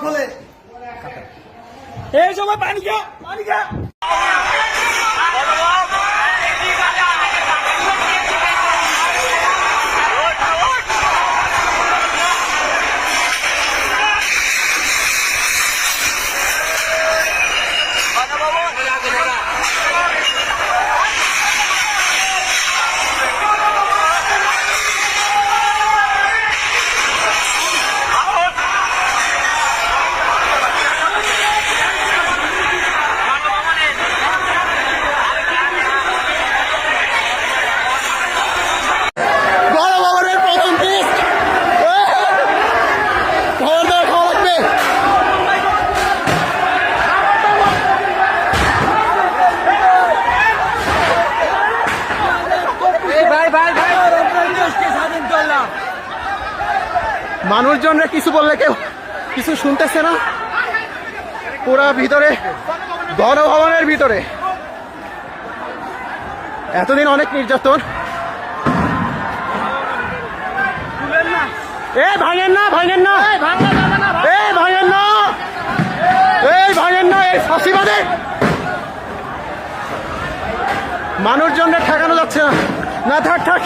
সকলে এই সময় পানি খা পানি খা। মানুষজনরা কিছু বললে কেউ কিছু শুনতেছে না। পুরা ভিতরে গণভবনের ভিতরে। এতদিন অনেক নির্যাতন। এ ভাঙেন না ভাঙেন না। এ ভাঙেন না। এই ভাঙেন না এই ফাঁসিবাদে। মানুষজনদের ঠেকানো যাচ্ছে না। না থাক থাক।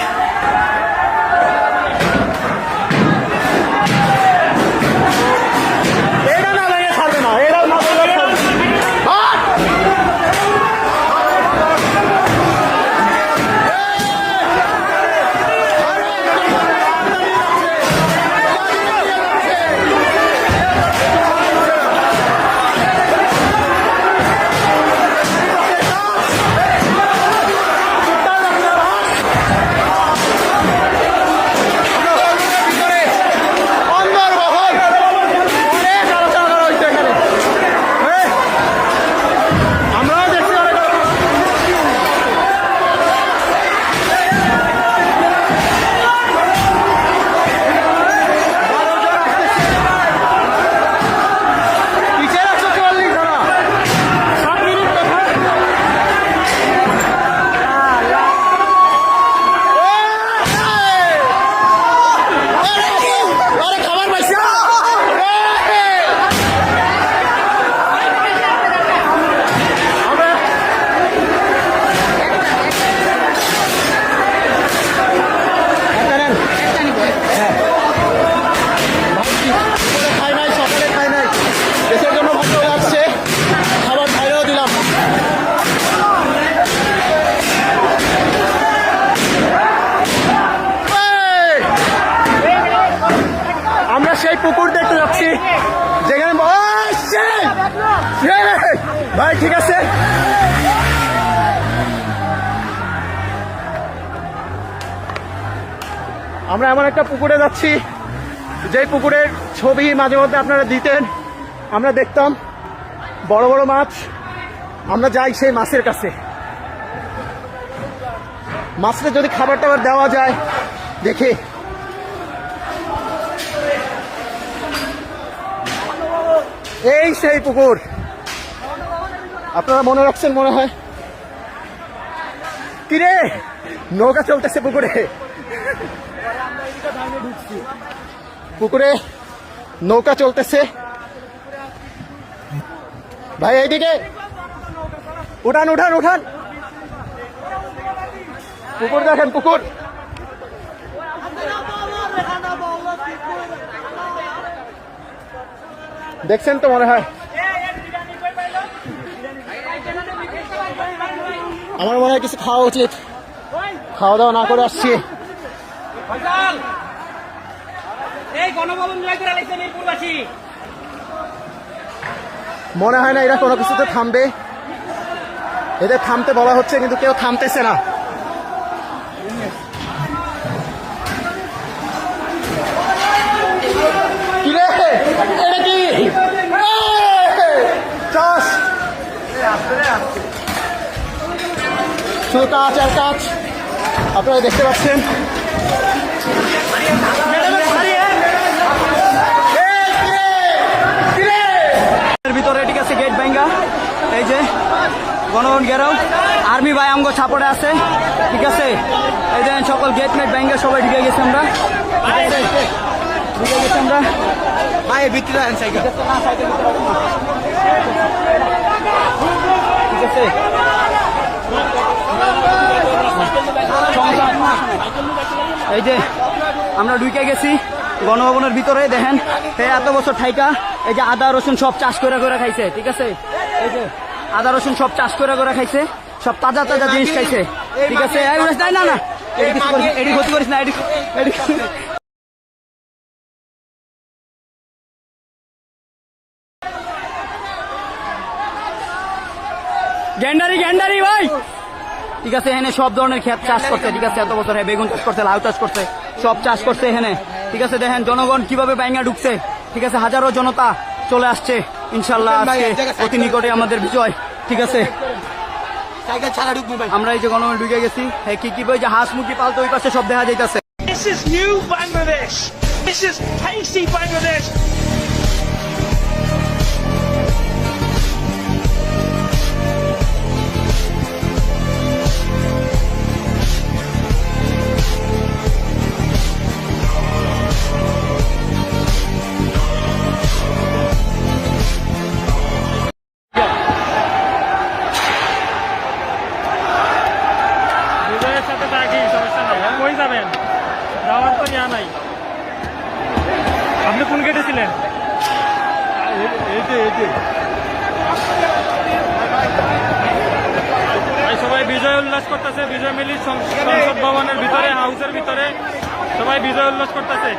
আমরা এমন একটা পুকুরে যাচ্ছি, যেই পুকুরের ছবি মাঝে মধ্যে আপনারা দিতেন। আমরা দেখতাম বড় বড় মাছ। আমরা যাই সেই মাছের কাছে। মাছটা যদি খাবার টাবার দেওয়া যায়, দেখে। এই সেই পুকুর। আপনারা মনে রাখছেন, মনে হয়? কিরে? নৌকা চলতেছে পুকুরে। পুকুরে নৌকা চলতেছে। ভাই, এইদিকে। উঠান উঠান উঠান। পুকুর দেখেন, পুকুর। দেখছেন তো মনে হয়? আমার মনে হয় কিছু খাওয়া উচিত। খাওয়া দাওয়া না করে আসছি। এই গণভবন লাইছে মিরপুরবাসী। মনে হয় না এরা কোনো কিছুতে থামবে। এদের থামতে বলা হচ্ছে, কিন্তু কেউ থামতেছে না! শুধু কাজ আর কাজ। আপনারা দেখতে পাচ্ছেন। ভিতরে ঠিক আছে গেট ব্যাঙ্গা এই যে গেরাও আর্মি ভাই আমগো ছাপড়ে আছে। ঠিক আছে? এই যে সকল গেট মেট ব্যাঙ্গা সবাই ঢুকে গেছি আমরা। ঢুকে গেছি আমরা। ভাই ভিতরে ঠিক আছে, না, সাইকেল ভিতরে রাখো না। ঠিক আছে সমস্যা নাই। এই যে, আমরা ঢুকে গেছি গণভবনের ভিতরে, দেখেন। এই এত বছর ঠাইকা এই যে আদা, রসুন সব চাষ করে করে খাইছে, ঠিক আছে? এই যে, আদা, রসুন সব চাষ করে করে খাইছে, সব তাজা তাজা জিনিস খাইছে, ঠিক আছে? না না এটি ক্ষতি করিস না এটি গ্যান্ডারি গ্যান্ডারি, ভাই! ঠিক আছে এখানে সব ধরনের ক্ষেত চাষ করছে ঠিক আছে এত বছর হ্যাঁ, বেগুন চাষ করছে লাউ চাষ করছে সব চাষ করছে এখানে ঠিক আছে দেখেন জনগণ কীভাবে ব্যাঙ্গা ঢুকছে ঠিক আছে হাজারো জনতা চলে আসছে ইনশাল্লাহ আজকে অতি নিকটে আমাদের বিজয় ঠিক আছে আমরা এই যে গণভবন ঢুকে গেছি হ্যাঁ কি কি বই যে হাঁস মুরগি পালতো ওই পাশে সব দেখা যাইতেছে This is new Bangladesh. This is tasty Bangladesh. যাওয়ার তো ইয়া আপনি কোন গেটে ছিলেন? সবাই বিজয় উল্লাস করতেছে, বিজয় মিলি সংসদ ভবনের ভিতরে হাউসের ভিতরে। সবাই বিজয় উল্লাস করতেছে।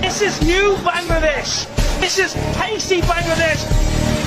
This is new Bangladesh. This is tasty Bangladesh.